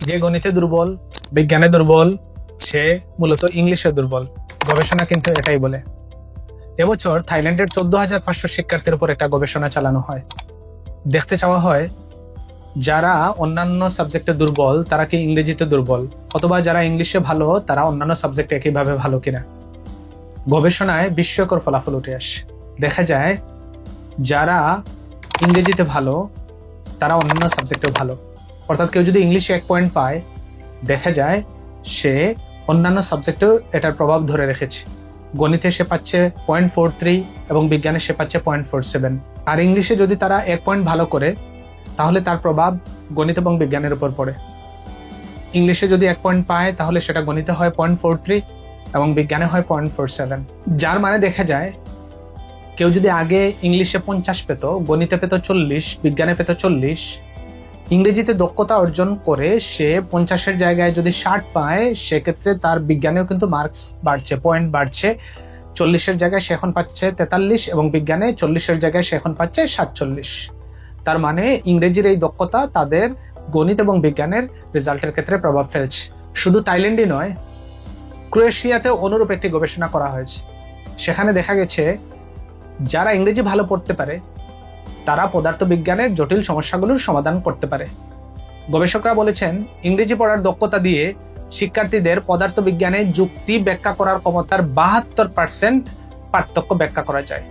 যে গণিতে দুর্বল, বিজ্ঞানে দুর্বল, সে মূলত ইংলিশে দুর্বল। গবেষণা কিন্তু এটাই বলে। এবছর থাইল্যান্ডের চোদ্দ হাজার পাঁচশো শিক্ষার্থীর উপর একটা গবেষণা চালানো হয়। দেখতে চাওয়া হয়, যারা অন্যান্য সাবজেক্টে দুর্বল, তারা কি ইংরেজিতে দুর্বল? অথবা যারা ইংলিশে ভালো, তারা অন্যান্য সাবজেক্টে একইভাবে ভালো কিনা? গবেষণায় বিস্ময়কর ফলাফল উঠে আসে। দেখা যায়, যারা ইংরেজিতে ভালো, তারা অন্যান্য সাবজেক্টেও ভালো। অর্থাৎ কেউ যদি ইংলিশে এক পয়েন্ট পায়, দেখা যায় সে অন্যান্য সাবজেক্টেও এটার প্রভাব ধরে রেখেছে। গণিতে সে পাচ্ছে পয়েন্ট ফোর থ্রি এবং বিজ্ঞানে সে পাচ্ছে পয়েন্ট ফোর সেভেন আর ইংলিশে যদি তারা এক পয়েন্ট ভালো করে, তাহলে তার প্রভাব গণিত এবং বিজ্ঞানের উপর পড়ে। ইংলিশে যদি এক পয়েন্ট পায়, তাহলে সেটা গণিতে হয় পয়েন্ট ফোর থ্রি এবং বিজ্ঞানে হয় পয়েন্ট ফোর সেভেন যার মানে দেখা যায়, কেউ যদি আগে ইংলিশে পঞ্চাশ পেত, গণিতে পেত চল্লিশ, বিজ্ঞানে পেত চল্লিশ ইংরেজিতে দক্ষতা অর্জন করে সে পঞ্চাশের জায়গায় যদি ষাট পায়, সেক্ষেত্রে তার বিজ্ঞানেও কিন্তু মার্কস বাড়ছে পয়েন্ট বাড়ছে। চল্লিশের জায়গায় সে এখন পাচ্ছে তেতাল্লিশ এবং বিজ্ঞানে চল্লিশের জায়গায় সে এখন পাচ্ছে সাতচল্লিশ। তার মানে ইংরেজির এই দক্ষতা তাদের গণিত এবং বিজ্ঞানের রেজাল্টের ক্ষেত্রে প্রভাব ফেলছে। শুধু থাইল্যান্ডই নয়, ক্রোয়েশিয়াতে অনুরূপ একটি গবেষণা করা হয়েছে। সেখানে দেখা গেছে, যারা ইংরেজি ভালো পড়তে পারে তারা পদার্থবিজ্ঞানের জটিল সমস্যাগুলোর সমাধান করতে পারে। গবেষকরা বলেছেন, ইংরেজি পড়ার দক্ষতা দিয়ে শিক্ষার্থীদের পদার্থবিজ্ঞানে যুক্তি ব্যাখ্যা করার ক্ষমতার বাহাত্তর পার্সেন্ট পার্থক্য ব্যাখ্যা করা যায়।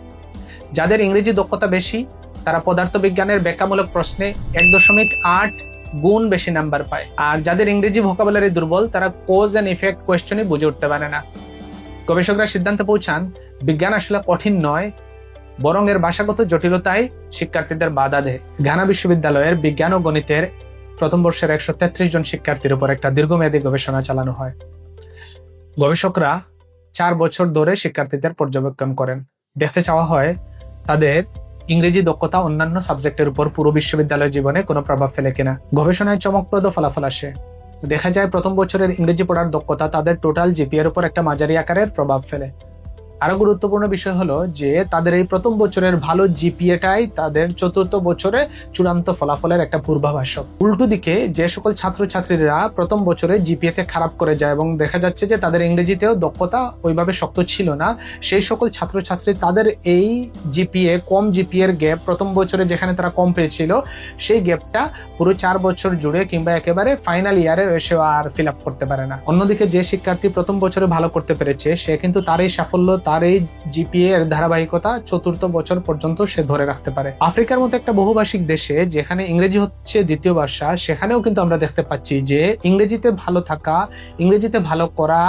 যাদের ইংরেজি দক্ষতা বেশি, তারা পদার্থবিজ্ঞানের ব্যাখ্যামূলক প্রশ্নে এক দশমিক আট গুণ বেশি নাম্বার পায়। আর যাদের ইংরেজি ভোকাবুলারি দুর্বল, তারা কোজ অ্যান্ড ইফেক্ট কোয়েশ্চনই বুঝে উঠতে পারে না। গবেষকরা সিদ্ধান্তে পৌঁছান, বিজ্ঞান আসলে কঠিন নয় বরং এর ভাষাগত জটিলতায় শিক্ষার্থীদের বাধা দেয়। ঘানা বিশ্ববিদ্যালয়ের বিজ্ঞান ও গণিতের প্রথম বর্ষের একশো তেত্রিশ জন শিক্ষার্থীর উপর একটা দীর্ঘমেয়াদী গবেষণা চালানো হয়। গবেষকরা চার বছর ধরে শিক্ষার্থীদের পর্যবেক্ষণ করেন। দেখতে চাওয়া হয়, তাদের ইংরেজি দক্ষতা অন্যান্য সাবজেক্টের উপর পুরো বিশ্ববিদ্যালয় জীবনে কোনো প্রভাব ফেলে কিনা। গবেষণায় চমকপ্রদ ফলাফল আসে। দেখা যায়, প্রথম বছরের ইংরেজি পড়ার দক্ষতা তাদের টোটাল জিপিএর উপর একটা মাঝারি আকারের প্রভাব ফেলে। আরও গুরুত্বপূর্ণ বিষয় হলো যে তাদের এই প্রথম বছরের ভালো জিপিএটাই তাদের চতুর্থ বছরে চূড়ান্ত ফলাফলের একটা পূর্বাভাস। উল্টো দিকে যে সকল ছাত্রছাত্রীরা প্রথম বছরে জিপিএতে খারাপ করে যায় এবং দেখা যাচ্ছে যে তাদের ইংরেজিতেও দক্ষতা ওইভাবে শক্ত ছিল না, সেই সকল ছাত্রছাত্রী তাদের এই জিপিএ, কম জিপিএর গ্যাপ প্রথম বছরে যেখানে তারা কম পেয়েছিল, সেই গ্যাপটা পুরো চার বছর জুড়ে কিংবা একেবারে ফাইনাল ইয়ারে এসে আর ফিল আপ করতে পারে না। অন্যদিকে যে শিক্ষার্থী প্রথম বছরে ভালো করতে পেরেছে, সে কিন্তু তার এই সাফল্য তার এই জিপিএ এর ধারাবাহিকতা চতুর্থ বছর পর্যন্ত সে ধরে রাখতে পারে। আফ্রিকার মতো একটা বহুভাষিক দেশে যেখানে ইংরেজি হচ্ছে দ্বিতীয় ভাষা, সেখানেও কিন্তু আমরা দেখতে পাচ্ছি যে ইংরেজিতে ভালো থাকা, ইংরেজিতে ভালো করা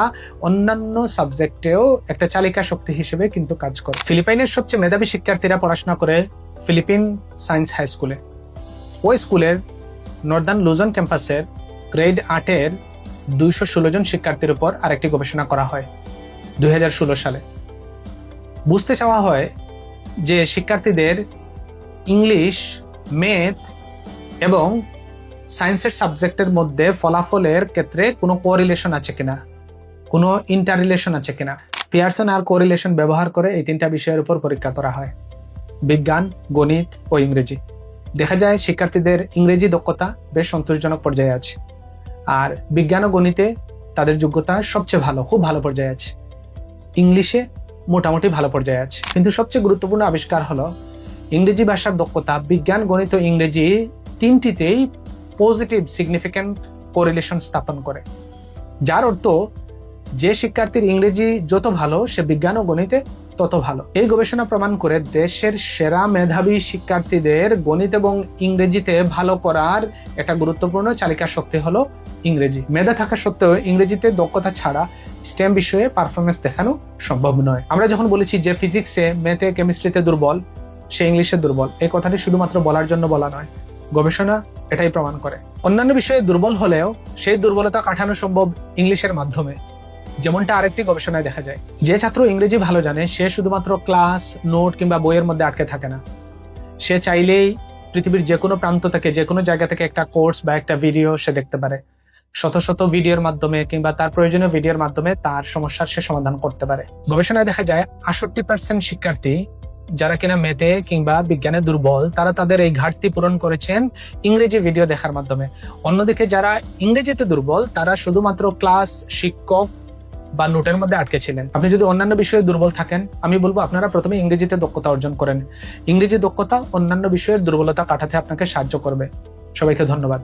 অন্যান্য সাবজেক্টেও একটা চালিকা শক্তি হিসেবে কিন্তু কাজ করে। ফিলিপাইনের সবচেয়ে মেধাবী শিক্ষার্থীরা পড়াশোনা করে ফিলিপিন সায়েন্স হাই স্কুলে। ওই স্কুলের নর্দার্ন লুজন ক্যাম্পাসের গ্রেড আটের দুইশো ষোলো জন শিক্ষার্থীর উপর আরেকটি গবেষণা করা হয় দুই হাজার ষোলো সালে। বুঝতে চাওয়া হয় যে শিক্ষার্থীদের ইংলিশ, ম্যাথ এবং সায়েন্সের সাবজেক্টের মধ্যে ফলাফলের ক্ষেত্রে কোনো কোরিলেশন আছে কিনা? কোনো ইন্টাররিলেশন আছে কিনা? পিয়ারসন আর কোরিলেশন ব্যবহার করে এই তিনটা বিষয়ের উপর পরীক্ষা করা হয়। বিজ্ঞান, গণিত ও ইংরেজি। দেখা যায় শিক্ষার্থীদের ইংরেজি দক্ষতা বেশ সন্তোষজনক পর্যায়ে আছে। আর বিজ্ঞান ও গণিতে তাদের যোগ্যতা সবচেয়ে ভালো, খুব ভালো পর্যায়ে আছে। ইংলিশে মোটামুটি ভালো পর্যায়ে আছে। কিন্তু সবচেয়ে গুরুত্বপূর্ণ আবিষ্কার হলো ইংরেজি ভাষার দক্ষতা, বিজ্ঞান, গণিত ইংরেজি তিনটিতেই পজিটিভ সিগনিফিক্যান্ট কোরিলেশন স্থাপন করে। যার অর্থ যে শিক্ষার্থীর ইংরেজি যত ভালো, সে বিজ্ঞান ও গণিতে তত ভালো। এই গবেষণা প্রমাণ করে দেশের সেরা মেধাবী শিক্ষার্থীদের গণিত এবং ইংরেজিতে ভালো করার একটা গুরুত্বপূর্ণ চালিকা শক্তি হলো ইংরেজি। মেধা থাকা সত্ত্বেও ইংরেজিতে দক্ষতা ছাড়া স্টেম বিষয়ে পারফরমেন্স দেখানো সম্ভব নয়। আমরা যখন বলেছি যে ফিজিক্সে ম্যাথে কেমিস্ট্রিতে দুর্বল, সে ইংলিশে দুর্বল, এই কথাটি শুধুমাত্র বলার জন্য বলা নয়। গবেষণা এটাই প্রমাণ করে। অন্যান্য বিষয়ে দুর্বল হলেও সেই দুর্বলতা কাটানো সম্ভব ইংলিশের মাধ্যমে। যেমনটা আরেকটি গবেষণায় দেখা যায়, যে ছাত্র ইংরেজি ভালো জানে, সে শুধুমাত্র ক্লাস নোট কিংবা বইয়ের মধ্যে আটকে থাকে না। সে চাইলেই পৃথিবীর যে কোনো প্রান্ত থেকে যে কোনো জায়গা থেকে একটা কোর্স বা একটা ভিডিও সে দেখতে পারে। শত শত ভিডিওর মাধ্যমে কিংবা তার প্রয়োজনীয় ভিডিওর মাধ্যমে তার সমস্যার সে সমাধান করতে পারে। গবেষণায় দেখা যায়, আষট্টি পার্সেন্ট শিক্ষার্থী যারা কিনা মেতে কিংবা বিজ্ঞানে দুর্বল, তারা তাদের এই ঘাটতি পূরণ করেছেন ইংরেজি ভিডিও দেখার মাধ্যমে। অন্যদিকে যারা ইংরেজিতে দুর্বল, তারা শুধুমাত্র ক্লাস, শিক্ষক বা নোটের মধ্যে আটকে ছিলেন। আপনি যদি অন্যান্য বিষয়ে দুর্বল থাকেন, আমি বলব আপনারা প্রথমে ইংরেজিতে দক্ষতা অর্জন করেন। ইংরেজি দক্ষতা অন্যান্য বিষয়ের দুর্বলতা কাটাতে আপনাকে সাহায্য করবে। সবাইকে ধন্যবাদ।